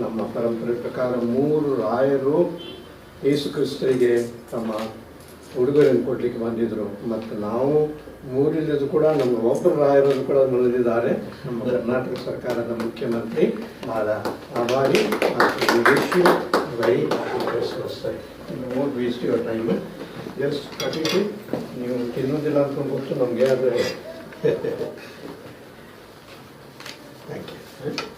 ನಮ್ಮ ಪರಂಪರೆ ಪ್ರಕಾರ ಮೂರು ರಾಯರು ಯೇಸು ಕ್ರಿಸ್ತರಿಗೆ ತಮ್ಮ ಉಡುಗೊರೆಯನ್ನು ಕೊಡ್ಲಿಕ್ಕೆ ಬಂದಿದ್ರು. ಮತ್ತು ನಾವು ಮೂರಿಲ್ಲದು ಕೂಡ ನಮ್ಮ ಒಬ್ಬರು ರಾಯರನ್ನು ಕೂಡ ಬಂದಿದ್ದಾರೆ ನಮ್ಮ ಕರ್ನಾಟಕ ಸರ್ಕಾರದ ಮುಖ್ಯಮಂತ್ರಿ very Christmas more time yes ಕಟ್ಟಿಟ್ಟು ನೀವು ತಿನ್ನೋದಿಲ್ಲ ಅಂತ ಗೊತ್ತು ನಮಗೆ ಆದರೆ. Thank you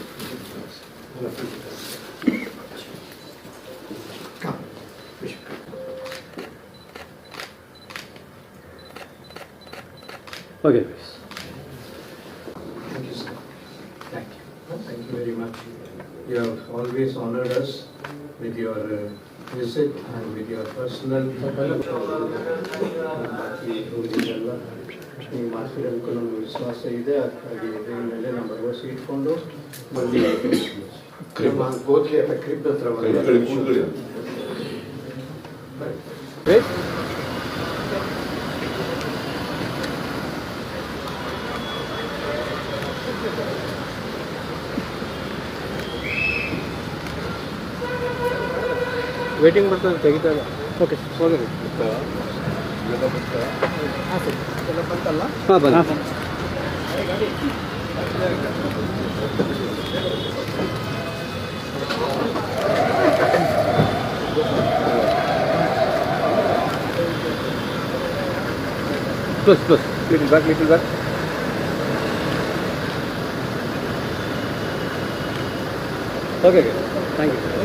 Come. Bishop. Okay. Thank you, sir. Thank you. Thank you very much. You have always honored us with your uh, visit and with your personal. ಉಳಿದಿದ್ದೆಲ್ಲ master ಮಾಡ್ತೀರಿ ಅನ್ಕೊಂಡು ನಮ್ಗೆ ವಿಶ್ವಾಸ ಇದೆ. ಅದಕ್ಕಾಗಿ ಇದ್ರ ಮೇಲೆ ನಮ್ಮ ಭರವಸೆ ಇಟ್ಕೊಂಡು ಬಂದಿ ಗೋಧಿ ಗೋದ್ಲಿ ಹತ್ರ ಕ್ರಿಬ್ ಹತ್ರ. ವೇಟಿಂಗ್ ಬರ್ತದೆ ತೆಗಿತಾರೆ ಓಕೆ ಹೋಗಿ ಹಾಂ ಬನ್ನಿ plus plus little back little back okay thank you